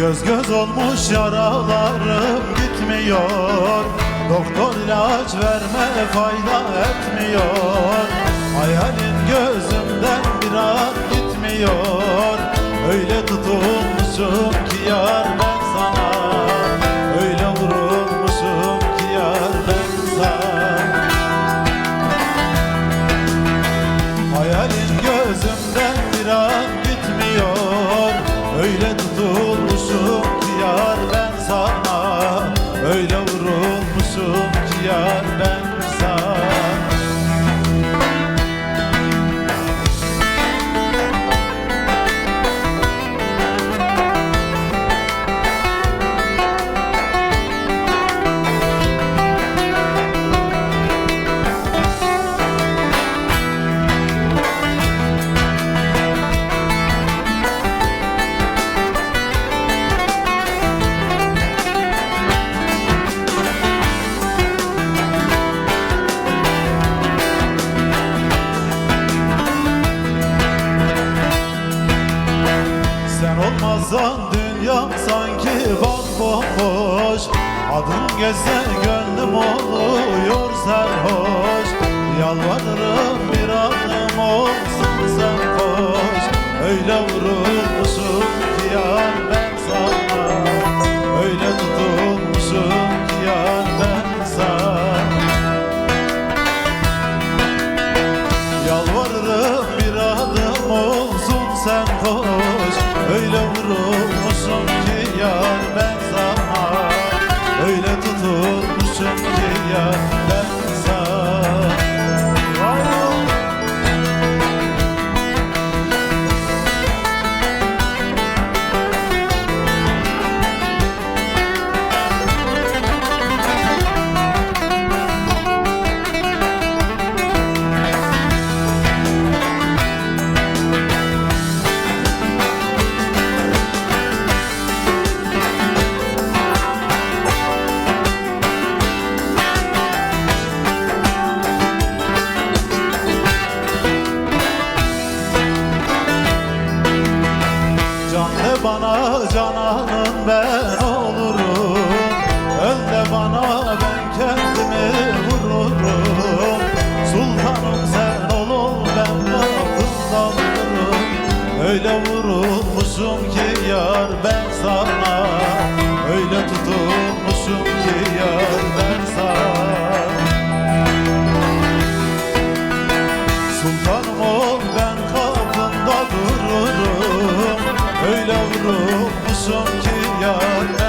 Göz göz olmuş yaralarım gitmiyor. Doktor ilaç verme fayda etmiyor. Hayalin gözümden bir an gitmiyor. Öyle tutulmuşum ki yar Ki yar ben sana Sen olmazsan dünyam sanki bomboş Adın geçse gönlüm oluyor sarhoş. Yalvarırım bir adım olsun sen koş. Öyle vurulmuşum ki yar ben sana. Öyle tutulmuşum ki yar ben Yalvarırım bir adım olsun sen koş Öyle vurulmuşum ki yar ben sana Öyle tutulmuşum ki yar bana cananın ben olurum. Öl de bana ben kendimi vururum. Sultanım sen ol ben kapında olurum Öyle vurulmuşum ki yar ben sana. Öyle tutulmuşum ki yar ben sana. Sultanım ol ben kapında dururum. Öyle olmuşum ki yar?